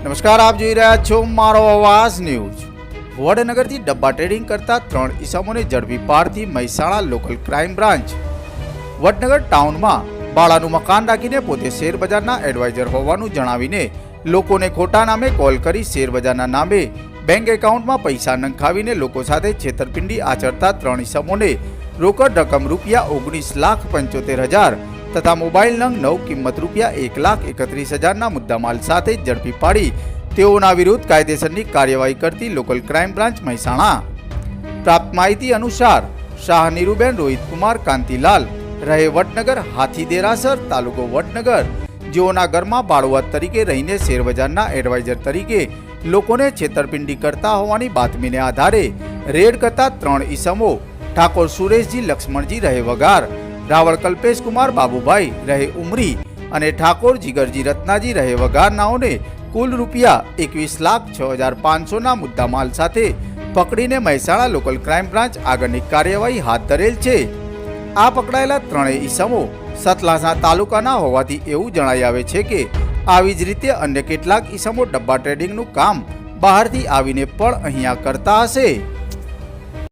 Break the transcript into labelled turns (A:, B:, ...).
A: નમસ્કાર, આપ જોઈ રહ્યા છો મારો અવાજ ન્યૂઝ. વડનગરથી ડબ્બા ટ્રેડિંગ કરતા ત્રણ ઈસમોને ઝડપી પાડતી Mehsana local crime branch Vadnagar ટાઉનમાં બાળાનું મકાન રાખીને પોતે શેરબજારના એડવાઇઝર હોવાનું જણાવીને લોકોને ખોટા નામે કોલ કરી શેરબજારના નામે બેંક એકાઉન્ટમાં પૈસા નંખાવીને લોકો સાથે છેતરપિંડી આચરતા ત્રણ ઈસમોને રોકડ રકમ રૂપિયા ઓગણીસ લાખ પંચોતેર હજાર તથા મોબાઈલ નંગ નવ કિંમત રૂપિયા એક લાખ એકત્રીસ હજારના મુદ્દામાલ સાથે ઝડપી પાડી. તેઓના વિરુદ્ધ કાયદેસરની કાર્યવાહી કરતી લોકલ ક્રાઇમ બ્રાન્ચ મહેસાણા. પ્રાપ્ત માહિતી અનુસાર, શાહ નીરુબેન રોહિતકુમાર કાંતિલાલ, રહે વડનગર હાથી દેરાસર તાલુકો વડનગર જેઓના ઘરમાં ભાડુઆત તરીકે રહીને શેરબજારના એડવાઇઝર તરીકે લોકોને છેતરપિંડી કરતા હોવાની બાતમીને આધારે રેડ કરતા ત્રણ ઈસમો, ઠાકોર સુરેશજી, લક્ષ્મણજી રહે વગાર રાવળ કલ્પેશ કુમાર બાબુભાઈ રહે ઉમરી અને ઠાકોર જીગરજી રત્નાજી રહે વગારનાઓને કુલ રૂપિયા એકવીસ લાખ છ હજાર પાંચસોના મુદ્દામાલ સાથે પકડીને મહેસાણા લોકલ ક્રાઇમ બ્રાન્ચ આગળની કાર્યવાહી હાથ ધરેલ છે. આ પકડાયેલા ત્રણેય ઈસમો સતલાસા તાલુકાના હોવાથી એવું જણાઈ આવે છે કે આવી જ રીતે અન્ય કેટલાક ઈસમો ડબ્બા ટ્રેડિંગનું કામ બહારથી આવીને પણ અહીંયા કરતા હશે.